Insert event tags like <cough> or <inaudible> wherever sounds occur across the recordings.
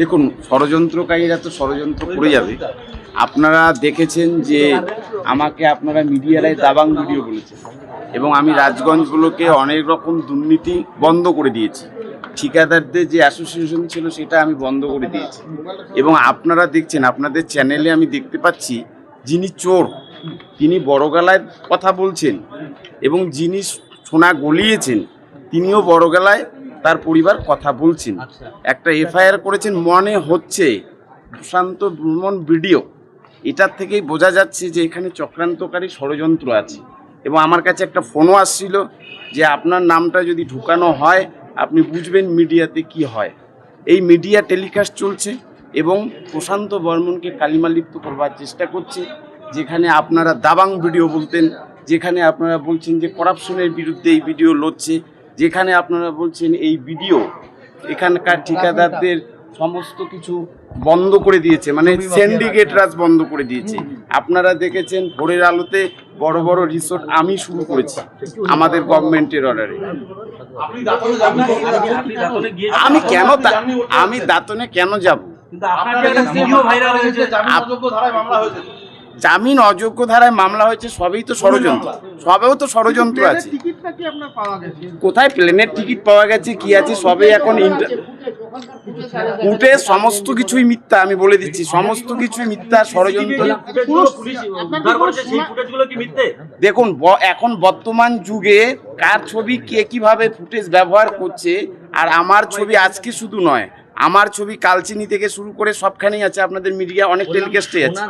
দেখুন, ষড়যন্ত্রকারীরা তো ষড়যন্ত্র করে যাবে। আপনারা দেখেছেন যে আমাকে আপনারা মিডিয়ারাই দাবাং ভিডিও বলেছেন এবং আমি রাজগঞ্জগুলোকে অনেক রকম দুর্নীতি বন্ধ করে দিয়েছি। ঠিকাদারদের যে অ্যাসোসিয়েশন ছিল সেটা আমি বন্ধ করে দিয়েছি। এবং আপনারা দেখছেন, আপনাদের চ্যানেলে আমি দেখতে পাচ্ছি যিনি চোর, তিনি বড় গলায় কথা বলছেন এবং যিনি সোনা গলিয়েছেন, তিনিও বড় গলায় তার পরিবার কথা বলছেন। একটা এফআইআর করেছেন মনে হচ্ছে। সুশান্ত ভ্রমণ ভিডিও। এটার থেকেই বোঝা যাচ্ছে যে এখানে চক্রান্তকারী ষড়যন্ত্র আছে। এবং আমার কাছে একটা ফোনও আসছিল যে আপনার নামটা যদি ঢুকানো হয় আপনি বুঝবেন মিডিয়াতে কি হয়। এই মিডিয়া টেলিকাস্ট চলছে এবং প্রশান্ত বর্মনকে কালিমালিপ্ত করবার চেষ্টা করছে যেখানে আপনারা দাবাং ভিডিও বলতেন যেখানে আপনারা বলছেন যে করাপশনের বিরুদ্ধে এই ভিডিও লড়ছে। যেখানে আপনারা বলছেন এই ভিডিও এখানকার ঠিকাদারদের সমস্ত কিছু বন্ধ করে দিয়েছে মানে সিন্ডিকেট রাজ বন্ধ করে দিয়েছে। আপনারা দেখেছেন ভোরের আলোতে বড় বড় রিসোর্ট আমি শুরু করেছি আমাদের গভর্নমেন্টের অর্ডারে আমি কেন আমি দাঁতনে কেন যাব? কিন্তু আপনার একটা ভিডিও ভাইরাল হয়েছে। ধারায় মামলা হয়েছে। জামিন অযোগ্য ধারায় মামলা হয়েছে সবই তো ষড়যন্ত্র। সবেও তো ষড়যন্ত্র আছে। কোথায়? প্লেনের টিকিট পাওয়া গেছে কি আছে সবে এখন উঠে সমস্ত কিছুই মিথ্যা আমি বলে দিচ্ছি। সমস্ত কিছুই মিথ্যা ষড়যন্ত্র। ফুটেজগুলো পুলিশ উদ্ধার করেছে সেই ফুটেজগুলো কি মিথ্যে? দেখুন ব- এখন বর্তমান যুগে কার ছবি কে কীভাবে ফুটেজ ব্যবহার করছে আর আমার ছবি আজকে শুধু নয় আমার ছবি কালচিনি থেকে শুরু করে সবখানেই আছে আপনাদের মিডিয়া অনেক টেলিকাস্টে আছে।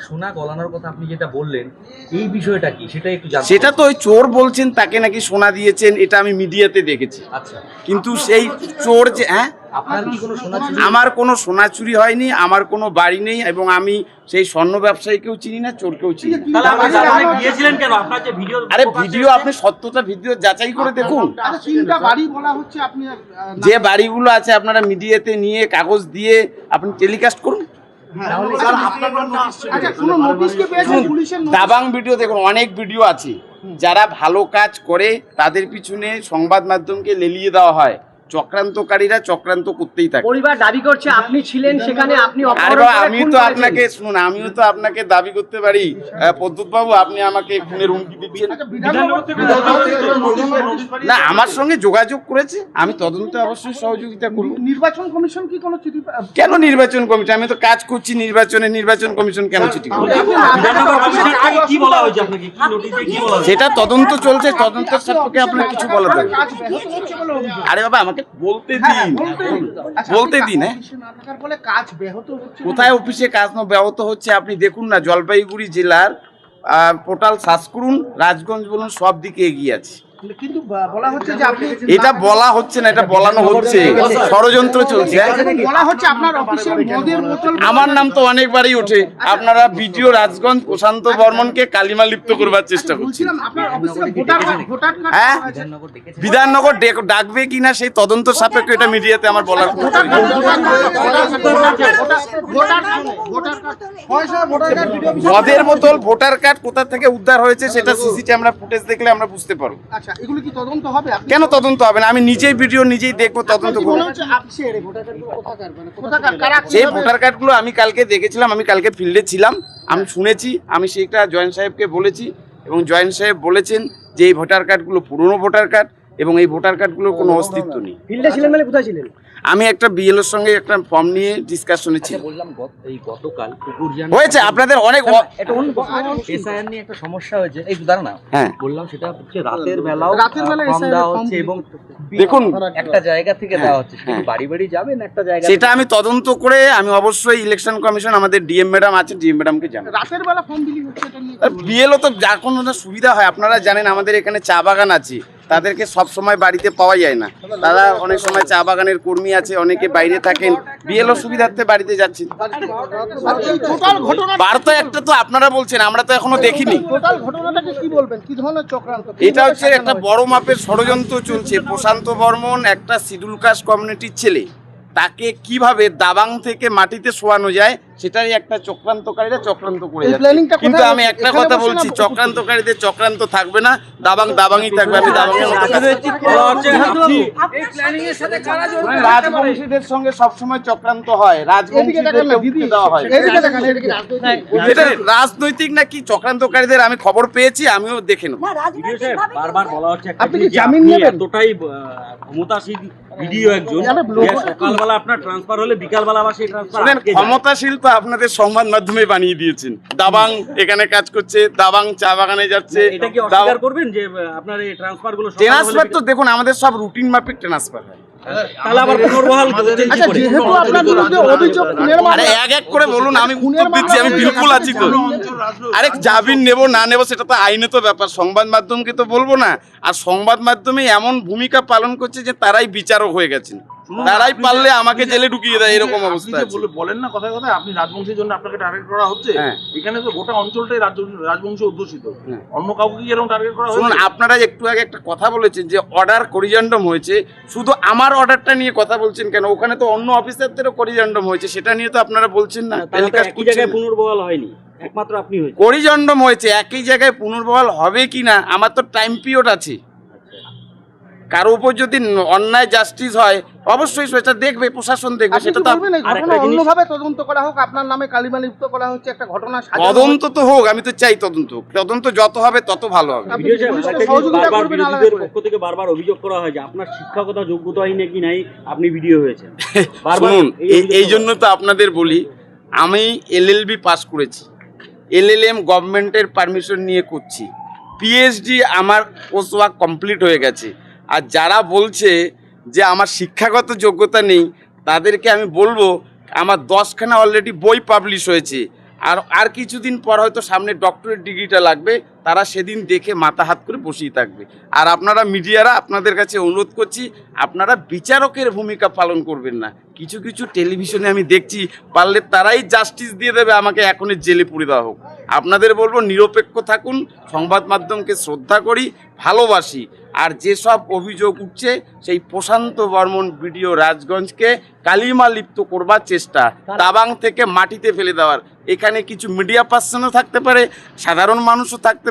সোনা গলানোর কথা আপনি যেটা বললেন এই বিষয়টা কি? সেটা একটু সেটা তো ওই চোর বলছেন তাকে নাকি সোনা দিয়েছেন এটা আমি মিডিয়াতে দেখেছি। আচ্ছা। কিন্তু সেই চোর যে হ্যাঁ? আপনার কি কোনো সোনা চুরি আমার কোনো সোনা চুরি হয়নি আমার কোনো বাড়ি নেই এবং আমি সেই স্বর্ণ ব্যবসায়ীকেও চিনি না চোরকেও চিনি না। তাহলে আপনি দাঁতনে গিয়েছিলেন কেন? আপনার যে ভিডিও আরে ভিডিও আপনি সত্যটা ভিডিও যাচাই করে দেখুন। আচ্ছা তিনটা বাড়ি বলা হচ্ছে আপনি আহ, না- যে বাড়িগুলো আছে আপনারা মিডিয়াতে নিয়ে কাগজ দিয়ে আপনি টেলিকাস্ট করুন। আচ্ছা পুলিশের নোটিশ দাবাং ভিডিও দেখুন অনেক ভিডিও আছে। যারা ভালো কাজ করে তাদের পিছনে সংবাদ মাধ্যমকে লেলিয়ে দেওয়া হয়। চক্রান্তকারীরা চক্রান্ত করতেই থাকে। পরিবার দাবি করছে আপনি ছিলেন সেখানে আপনি আমি তো আপনাকে শুনুন আমিও তো আপনাকে দাবি করতে পারি। পদ্মুত বাবু আপনি আমাকে খুনের হুমকি দিচ্ছেন। না আমার সঙ্গে যোগাযোগ করেছে। আমি তদন্তে অবশ্যই সহযোগিতা করব। নির্বাচন কমিশন কি কোনো চিঠি কেন নির্বাচন কমিশন? আমি তো কাজ করছি নির্বাচনে। নির্বাচন কমিশন কেন চিঠি করবে? বিধাননগর কমিশনের কি বলা হয়েছে? আপনাকে কি নোটিশ দিয়ে কি বলা হয়েছে? সেটা তদন্ত চলছে তদন্তের সাপেক্ষে আপনার কিছু বলা অভিযোগ। আরে বাবা আমাকে বলতে হ্যাঁ, দিন বলতে দিন। আচ্ছা, বলতে দিন, হ্যাঁ। হচ্ছে বলে- কোথায় অফিসে কাজ না ব্যাহত হচ্ছে আপনি দেখুন না জলপাইগুড়ি জেলার পোর্টাল সার্চ করুন রাজগঞ্জ বলুন সব দিকে এগিয়ে আছে কিন্তু বলা হচ্ছে যে আপনি এটা বলা হচ্ছে না এটা বলানো হচ্ছে। ষড়যন্ত্র চলছে? বলা হচ্ছে আপনার অফিসে মদের বোতল আমার নাম তো অনেকবারই ওঠে। আপনারা ভিডিও রাজগঞ্জ প্রশান্ত বর্মনকে কালিমা লিপ্ত করবার চেষ্টা করছেন বলছিলাম আপনার অফিসে ভোটার ভোটার কার্ড হ্যাঁ? বিধাননগর ডেক- ডাকবে কিনা সেই তদন্ত সাপেক্ষে এটা মিডিয়াতে আমার বলার কোনো voter card, voter card, voter card, voter card, voter card, পয়সা ভোটার কার্ড ভিডিও অফিসে- মদের বোতল ভোটার কার্ড কোথা থেকে উদ্ধার হয়েছে সেটা সিসি ক্যামেরা ফুটেজ দেখলে আমরা বুঝতে পারব। আচ্ছা এগুলো কি তদন্ত হবে? কেন তদন্ত হবে না? আমি নিজেই ভিডিও নিজেই দেখব তদন্ত করব। ভোটার কার্ড কোথাকার মানে সেই ভোটার কার্ডগুলো আমি কালকে দেখেছিলাম আমি কালকে ফিল্ডে ছিলাম আমি শুনেছি আমি সেইটা জয়েন্ট সাহেবকে বলেছি এবং জয়েন্ট সাহেব বলেছেন যে এই ভোটার কার্ডগুলো পুরনো ভোটার কার্ড এবং এই ভোটার কার্ডগুলোর কোনো অস্তিত্ব নেই। ফিল্ডে ছিলেন মানে কোথায় ছিলেন? আমি একটা বিএলওর সঙ্গে একটা ফর্ম নিয়ে ডিসকাশনে ছিল আচ্ছা বললাম গত- এই গতকাল কুকুরজান হয়েছে আপনাদের অনেক এটা অন্য এসআইআর নিয়ে একটা সমস্যা হয়েছে। এই দাঁড়া না। হ্যাঁ। বললাম সেটা হচ্ছে রাতের বেলাও রাতের বেলা SIR দেওয়া ফর্ম হচ্ছে এবং দেখুন একটা জায়গা থেকে দেওয়া হচ্ছে। সেটা হ্যাঁ। বাড়ি বাড়ি যাবেন একটা জায়গা সেটা আমি তদন্ত করে আমি অবশ্যই ইলেকশন কমিশন আমাদের ডিএম ম্যাডাম আছে ডিএম ম্যাডামকে জানাব। রাতের বেলা ফর্ম বিলি হচ্ছে এটা নিয়ে বিএলও তো যা কোনো সুবিধা হয় আপনারা জানেন আমাদের এখানে চা বাগান আছে। তাদেরকে সব সময় বাড়িতে পাওয়া যায় না। তারা অনেক সময় চা বাগানের কর্মী আছে অনেকে বাইরে থাকেন। বিএলও সুবিধার্থে বাড়িতে যাচ্ছেন বার্তা একটা তো আপনারা বলছেন আমরা তো এখনও দেখিনি। এটা হচ্ছে একটা বড় মাপের ষড়যন্ত্র চলছে। প্রশান্ত বর্মন একটা শিডিউল কাস্ট কমিউনিটির ছেলে। তাকে কীভাবে দাবাং থেকে মাটিতে শোয়ানো যায় সেটাই একটা চক্রান্তকারীরা চক্রান্ত করে যাচ্ছে। কিন্তু আমি একটা কথা বলছি চক্রান্তকারীদের চক্রান্ত থাকবে না দাবাং দাবাংই থাকবে আমি দাবাংয়ের মতো আপনি রাজবংশীদের সঙ্গে সবসময় চক্রান্ত হয় উঠতে দেওয়া হয়। রাজনৈতিক এটা রাজনৈতিক নাকি চক্রান্তকারীদের আমি খবর পেয়েছি আমিও দেখে নেব। বারবার বলা হচ্ছে একটা আপনি কি জিনিস যে জামিন নেবেন? এতটাই আহ, ক্ষমতাশীল ভিডিও একজন। সকালবেলা আপনার ট্রান্সফার হলে বিকালবেলা আবার সেই ট্রান্সফার ক্ষমতাশীল তো আপনাদের সংবাদ মাধ্যমে বানিয়ে দিয়েছেন। দাবাং এখানে কাজ করছে দাবাং চা বাগানে যাচ্ছে। এটা কি অস্বীকার করবেন যে আপনার এই ট্রান্সফারগুলো ট্রান্সফার তো দেখুন আমাদের সব রুটিন মাফিক ট্রান্সফার হয়। তাহলে আবার পুনর্বহাল করছেন কি আচ্ছা করে। যেহেতু আপনার বিরুদ্ধে অভিযোগ আরে এক এক করে বলুন আমি উত্তর দিচ্ছি আমি বিলকুল আছি তো। অঞ্চল রাজনৈতিক আরে জামিন নেব না নেব সেটা তো আইনত ব্যাপার সংবাদ মাধ্যমকে তো বলব না। আর সংবাদ মাধ্যমে এমন ভূমিকা পালন করছে যে তারাই বিচারক হয়ে গেছেন। তারাই পারলে আমাকে জেলে ঢুকিয়ে দেয় এরকম অবস্থা বলে- বলেন না কথায় কথায় আপনি রাজবংশীর জন্য আপনাকে টার্গেট করা হচ্ছে হ্যাঁ। এখানে তো গোটা অঞ্চলটাই রাজ- রাজবংশী অধ্যুষিত। হ্যাঁ। অন্য কাউকে কি এরকম টার্গেট করা শুনুন হচ্ছে আপনারা একটু আগে একটা কথা বলেছেন যে অর্ডার করিজান্ডম হয়েছে শুধু আমার অর্ডারটা নিয়ে কথা বলছেন কেন? ওখানে তো অন্য অফিসারদেরও করিজান্ডম হয়েছে সেটা নিয়ে তো আপনারা বলছেন না। জায়গায় পুনর্বহাল হয়নি একমাত্র আপনি হয়েছে করিজন্ডম হয়েছে একই জায়গায় পুনর্বহাল হবে কি না আমার তো টাইম পিরিয়ড আছে। কারও উপর যদি অন্যায় জাস্টিস হয় অবশ্যই সেটা দেখবে প্রশাসন দেখবে সেটা তো অন্যভাবে তদন্ত করা হোক আপনার নামে কালিমালিপ্ত করা হচ্ছে একটা ঘটনা তদন্ত তো হোক আমি তো চাই তদন্ত হোক। তদন্ত যত হবে তত ভালো হবে। পক্ষ থেকে বারবার অভিযোগ করা হয় যে আপনার শিক্ষাগত যোগ্যতাই নাকি নাই আপনি ভিডিও হয়েছেন। <laughs> বারবার শুনুন এই জন্য তো আপনাদের বলি আমি এলএলবি পাস করেছি। এলএলএম গভর্নমেন্টের পারমিশন নিয়ে করছি। পিএইচডি আমার কোর্স ওয়ার্ক কমপ্লিট হয়ে গেছে। আর যারা বলছে যে আমার শিক্ষাগত যোগ্যতা নেই, তাদেরকে আমি বলব, আমার দশখানা অলরেডি বই পাবলিশ হয়েছে। আর আর কিছুদিন পর হয়তো সামনে ডক্টরেট ডিগ্রিটা লাগবে। তারা সেদিন দেখে মাথা হাত করে বসেই থাকবে। আর আপনারা মিডিয়ারা আপনাদের কাছে অনুরোধ করছি আপনারা বিচারকের ভূমিকা পালন করবেন না। কিছু কিছু টেলিভিশনে আমি দেখছি পারলে তারাই জাস্টিস দিয়ে দেবে আমাকে এখনই জেলে পুরে দেওয়া হোক। আপনাদের বলব নিরপেক্ষ থাকুন সংবাদ মাধ্যমকে শ্রদ্ধা করি ভালোবাসি। আর যেসব অভিযোগ উঠছে সেই প্রশান্ত বর্মন ভিডিও রাজগঞ্জকে কালিমা লিপ্ত করবার চেষ্টা দাবাং থেকে মাটিতে ফেলে দেওয়ার। এখানে কিছু মিডিয়া পার্সনও থাকতে পারে সাধারণ মানুষও থাকতে